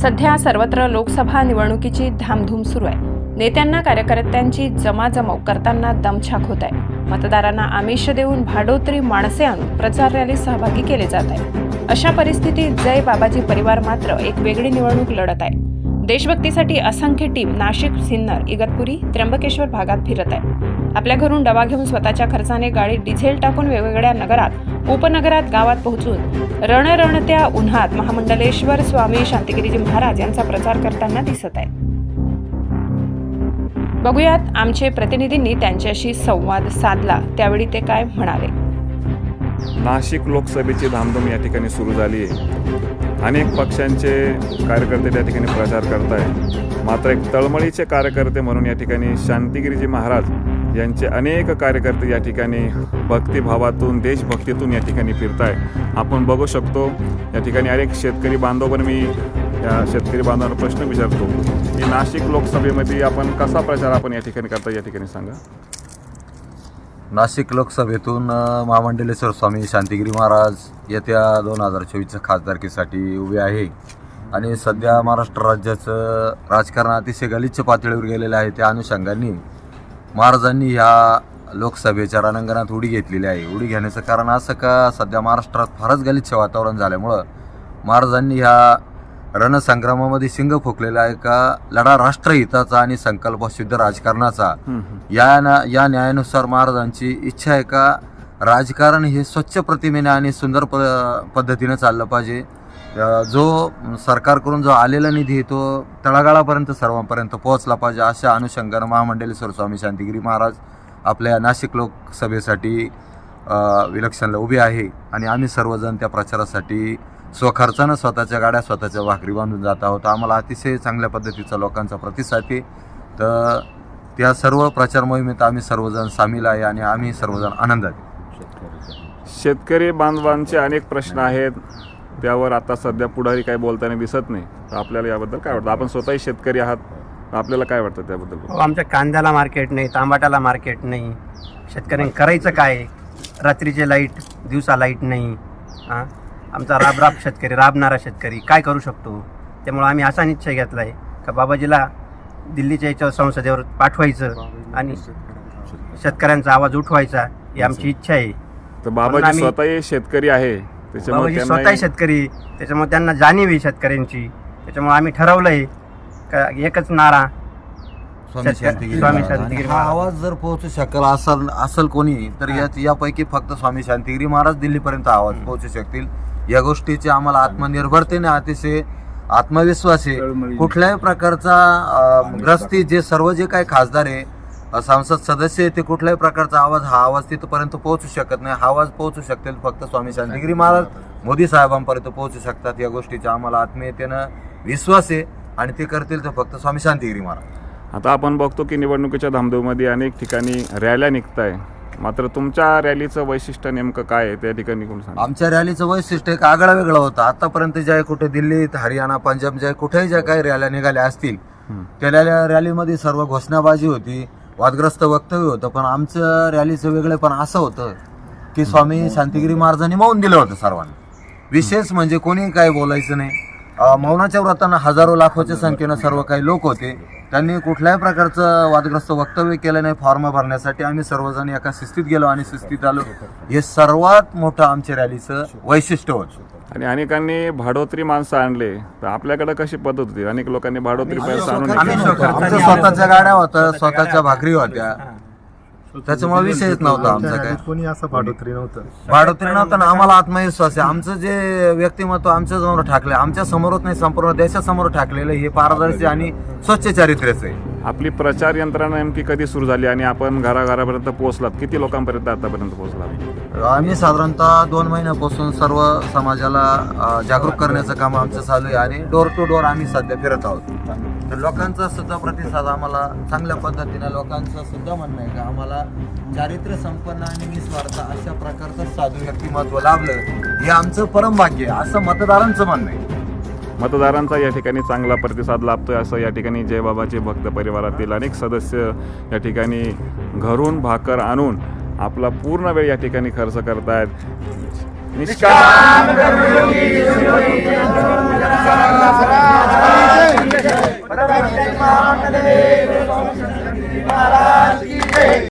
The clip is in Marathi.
सध्या सर्वत्र लोकसभा निवडणुकीची धामधूम सुरू आहे. नेत्यांना कार्यकर्त्यांची जमाजमाव करताना दमछाक होत आहे. मतदारांना आमिष देऊन भाडोत्री माणसे आणून प्रचार रॅलीत सहभागी केले जात आहे. अशा परिस्थितीत जय बाबाजी परिवार मात्र एक वेगळी निवडणूक लढत आहे. देशभक्तीसाठी असंख्य टीम नाशिक सिन्नर इगतपुरी त्र्यंबकेश्वर भागात फिरत आहे आपल्या घरून डबा घेऊन स्वतःच्या खर्चाने गाडीत डिझेल टाकून वेगवेगळ्या नगरात उपनगरात गावात पोहोचून रणरणत्या उन्हात महामंडलेश्वर स्वामी शांतिगिरीजी महाराज यांचा प्रचार करताना दिसत आहे बघूयात आमचे प्रतिनिधींनी त्यांच्याशी संवाद साधला त्यावेळी ते काय म्हणाले? नाशिक लोकसभेची धामधूम या ठिकाणी सुरू झाली आहे. अनेक पक्षांचे कार्यकर्ते त्या ठिकाणी प्रचार करत आहे मात्र एक तळमळीचे कार्यकर्ते म्हणून या ठिकाणी शांतिगिरीजी महाराज यांचे अनेक कार्यकर्ते या ठिकाणी भक्तिभावातून देशभक्तीतून या ठिकाणी फिरत आहे आपण बघू शकतो या ठिकाणी अनेक शेतकरी बांधव पण मी या शेतकरी बांधवांना प्रश्न विचारतो की नाशिक लोकसभेमध्ये आपण कसा प्रचार आपण या ठिकाणी करता या ठिकाणी सांगा. नाशिक लोकसभेतून महामंडलेश्वर स्वामी शांतिगिरी महाराज येत्या दोन हजार चोवीसच्या खासदारकीसाठी उभे आहे. आणि सध्या महाराष्ट्र राज्याचं राजकारण अतिशय गलिच्छ पातळीवर गेलेलं आहे. त्या अनुषंगाने महाराजांनी ह्या लोकसभेच्या रणांगणात उडी घेतलेली आहे. उडी घेण्याचं कारण असं का? सध्या महाराष्ट्रात फारच गलिच्छ वातावरण झाल्यामुळं महाराजांनी ह्या रणसंग्रामामध्ये शिंग फुकलेला आहे का? लढा राष्ट्रहिताचा आणि संकल्पशुद्ध राजकारणाचा. या ना या न्यायानुसार महाराजांची इच्छा आहे का? राजकारण हे स्वच्छ प्रतिमेने आणि सुंदर प पद्धतीनं चाललं पाहिजे. जो सरकारकडून जो आलेला निधी आहे तो तळागाळापर्यंत सर्वांपर्यंत पोहोचला पाहिजे अशा अनुषंगानं महामंडलेश्वर स्वामी शांतिगिरी महाराज आपल्या नाशिक लोकसभेसाठी विलक्षणला उभे आहे. आणि आम्ही सर्वजण त्या प्रचारासाठी स्वखर्चानं स्वतःच्या गाड्या स्वतःच्या भाकरी बांधून जात आहोत. आम्हाला अतिशय चांगल्या पद्धतीचा लोकांचा प्रतिसाद आहे. तर त्या सर्व प्रचार मोहिमेत आम्ही सर्वजण सामील आहे आणि आम्ही सर्वजण आनंदात आहे. शेतकरी बांधवांचे अनेक प्रश्न आहेत. त्यावर आता सध्या पुढारी काही बोलताना दिसत नाही. तर आपल्याला याबद्दल काय वाटतं? आपण स्वतःही शेतकरी आहात. आपल्याला काय वाटतं त्याबद्दल? हो, आमच्या कांद्याला मार्केट नाही तांबाट्याला मार्केट नाही. शेतकऱ्यांनी करायचं काय? रात्रीचे लाइट दिवसा लाइट नाही. हां? आमचा राब राब शेतकरी राबणारा शेतकरी काय करू शकतो? त्यामुळं आम्ही असा निश्चय घेतला आहे का बाबाजीला दिल्लीच्या याच्यावर संसदेवर पाठवायचं आणि शेतकऱ्यांचा आवाज उठवायचा ही आमची इच्छा आहे. तर बाबाजी स्वतःही शेतकरी आहे. त्याच्यामुळे बाबाजी स्वतः त्यांना शेतकरी त्याच्यामुळे त्यांना जाणीव आहे शेतकऱ्यांची. त्याच्यामुळे आम्ही ठरवलंय का एकच नारा स्वामी शेतकरी- शांतिगिरी. आवाज जर पोहोचू शकेल असल असल कोणी तर यापैकी फक्त स्वामी शांतिगिरी महाराज दिल्लीपर्यंत आवाज पोहोचू शकतील. या गोष्टीची आम्हाला आत्मनिर्भरतेने अतिशय आत्मविश्वास आहे कुठल्याही प्रकारचा ग्रस्ती जे सर्व जे काही खासदार आहे संसद सदस्य आहे ते कुठल्याही प्रकारचा आवाज हा आवाज तिथपर्यंत पोहोचू शकत नाही. हा आवाज पोहोचू शकतील फक्त स्वामी शांतिगिरी महाराज मोदी साहेबांपर्यंत पोहोचू शकतात या गोष्टीचा आम्हाला आत्मीयतेनं विश्वास आहे आणि ते करतील तर फक्त स्वामी शांतिगिरी महाराज. आता आपण बघतो की निवडणुकीच्या धामधूममध्ये अनेक ठिकाणी रॅल्या निघत आहे मात्र तुमच्या रॅलीचं वैशिष्ट्य नेमकं काय आहे? त्या ठिकाणी कोण सांगा आमच्या रॅलीचं वैशिष्ट्य एक आगळं वेगळं होतं. आतापर्यंत ज्या कुठे दिल्लीत हरियाणा पंजाब ज्या कुठेही ज्या काही रॅल्या निघाल्या असतील. त्या रॅलीमध्ये सर्व घोषणाबाजी होती वादग्रस्त वक्तव्य होतं पण आमचं रॅलीचं वेगळेपण असं होतं की स्वामी शांतिगिरी महाराजांनी मौन दिलं होतं सर्वांना. विशेष म्हणजे कोणी काय बोलायचं नाही. मौनाच्या व्रतानं हजारो लाखोच्या संख्येनं सर्व काही लोक होते. त्यांनी कुठल्याही प्रकारचं वादग्रस्त वक्तव्य केलं नाही फॉर्म भरण्यासाठी. आम्ही सर्वजण एका शिस्तीत गेलो आणि शिस्तीत आलो. हे सर्वात मोठं आमच्या रॅलीचं वैशिष्ट्य होतं. आणि अनेकांनी भाडोत्री माणसं आणले. तर आपल्याकडे कशी पद्धत होती? अनेक लोकांनी भाडोत्री पैसा आणून आमच्या स्वतःच्या गाड्या होत्या स्वतःच्या भाकरी होत्या. त्याच्यामुळे विषयच नव्हता आमचा काय कोणी असं भाडोत्री नव्हतं. भाडोत्री नव्हतं ना आम्हाला आत्मविश्वास आहे. आमचं जे व्यक्तिमत्व आमच्यासमोर ठाकले आमच्या समोरच नाही संपूर्ण देशासमोर ठाकलेलं हे पारदर्शी आणि स्वच्छ चारित्र्याचं आहे. आपली प्रचार यंत्रणा नेमकी कधी सुरू झाली आणि आपण घराघरापर्यंत पोहोचलात? किती लोकांपर्यंत आतापर्यंत पोहोचलात? आम्ही साधारणतः दोन महिन्यापासून सर्व समाजाला जागरूक करण्याचं काम आमचं चालू आहे आणि डोर टू डोर आम्ही सध्या फिरत आहोत. तर लोकांचा सुद्धा प्रतिसाद आम्हाला चांगल्या पद्धतीनं लोकांचं सुद्धा म्हणणं आहे का? आम्हाला चारित्र्य संपन्न आणि निस्वार्थ अशा प्रकारचं साधू व्यक्तिमत्व लाभलं हे आमचं परमभाग्य आहे असं मतदारांचं म्हणणं आहे. मतदारांचा या ठिकाणी चांगला प्रतिसाद लाभतोय असं या ठिकाणी जयबाबाचे भक्त परिवारातील अनेक सदस्य या ठिकाणी घरून भाकर आणून आपला पूर्ण वेळ या ठिकाणी खर्च करतायत. निष्काम महाराज की जय